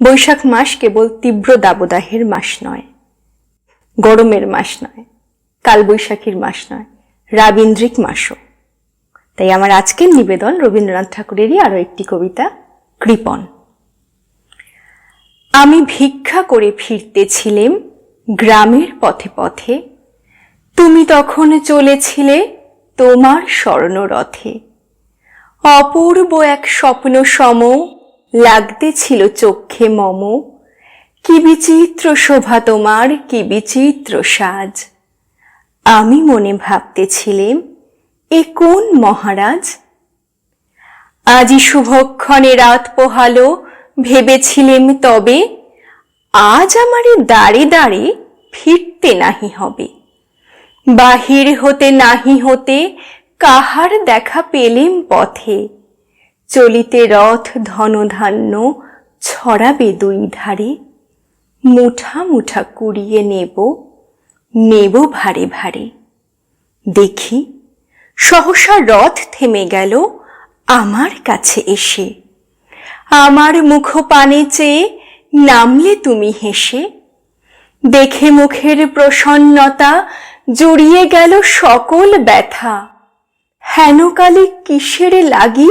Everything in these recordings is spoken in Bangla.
বৈশাখ মাস কেবল তীব্র দাবদাহের মাস নয়, গরমের মাস নয়, কালবৈশাখীর মাস নয়, রাবীন্দ্রিক মাসও। তাই আমার আজকের নিবেদন রবীন্দ্রনাথ ঠাকুরেরই আরও একটি কবিতা কৃপন আমি ভিক্ষা করে ফিরতেছিলেম গ্রামের পথে পথে, তুমি তখন চলেছিলে তোমার স্বর্ণরথে। অপূর্ব এক স্বপ্ন সম লাগতেছিল চক্ষে মম। কি বিচিত্র শোভা তোমার, কি বিচিত্র সাজ। আমি মনে ভাবতেছিলেম, এ কোন মহারাজ? আজি শুভক্ষণে রাত পোহালো, ভেবেছিলেম তবে আজ আমারে দাঁড়ে দাঁড়ে ফিরতে নাহি হবে। বাহির হতে নাহি হতে কাহার দেখা পেলেম পথে? চলিতে রথ ধনধান্য ছড়াবে দুই ধারে। মুঠা মুঠা কুড়িয়ে নেব নেব ভারে ভারে। দেখি, সহসা রথ থেমে গেল আমার কাছে এসে। আমার মুখ পানে চেয়ে নামলে তুমি হেসে। দেখে মুখের প্রসন্নতা জুড়িয়ে গেল সকল ব্যথা। হেনকালে কিসের লাগি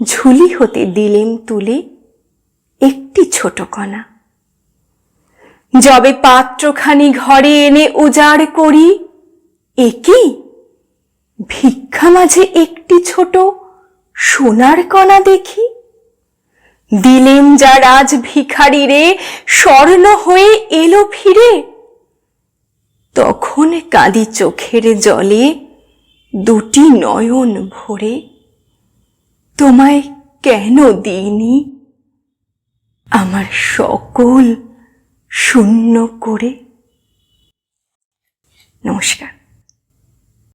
ঝুলি হতে দিলেম তুলে একটি ছোট কণা। যবে পাত্রখানি ঘরে এনে উজাড় করি এ কি ভিক্ষা মাঝে একটি ছোট সোনার কণা দেখি। দিলেম যা রাজ ভিখারি রে স্বর্ণ হয়ে এলো ফিরে, তখন কাঁদি চোখের জলে দুটি নয়ন ভরে তোমায় কেন দিইনি? আমার সকল শূন্য করে। নমস্কার।